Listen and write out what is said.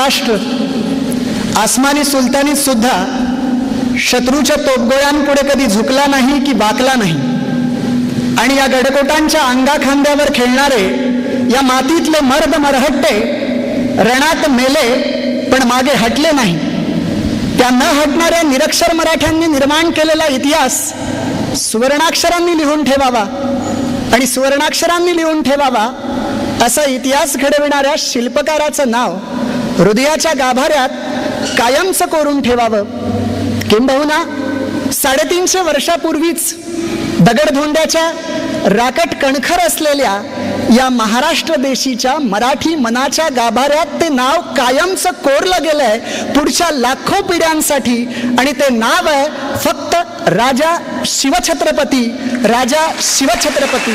महाराष्ट्र आसमानी सुलतानीत सुद्धा शत्रूच्या तोपगोळ्यांपुढे कधी झुकला नाही की बाकला नाही. आणि या गडकोटांच्या अंगाखांद्यावर खेळणारे या मातीतले मर्द मरहट्टे रणात मेले पण मागे हटले नाही. त्या न हटणाऱ्या निरक्षर मराठ्यांनी निर्माण केलेला इतिहास सुवर्णाक्षरांनी लिहून ठेवावा आणि सुवर्णाक्षरांनी लिहून ठेवावा असा इतिहास घडविणाऱ्या शिल्पकाराचं नाव हृदयाच्या गाभाऱ्यात कायमचं कोरून ठेवावं. किंबहुना साडेतीनशे वर्षापूर्वीच दगडधोंड्याच्या राकट कणखर असलेल्या या महाराष्ट्र देशीच्या मराठी मनाच्या गाभाऱ्यात ते नाव कायमचं कोरलं गेलंय पुढच्या लाखो पिढ्यांसाठी. आणि ते नाव आहे फक्त राजा शिवछत्रपती राजा शिवछत्रपती.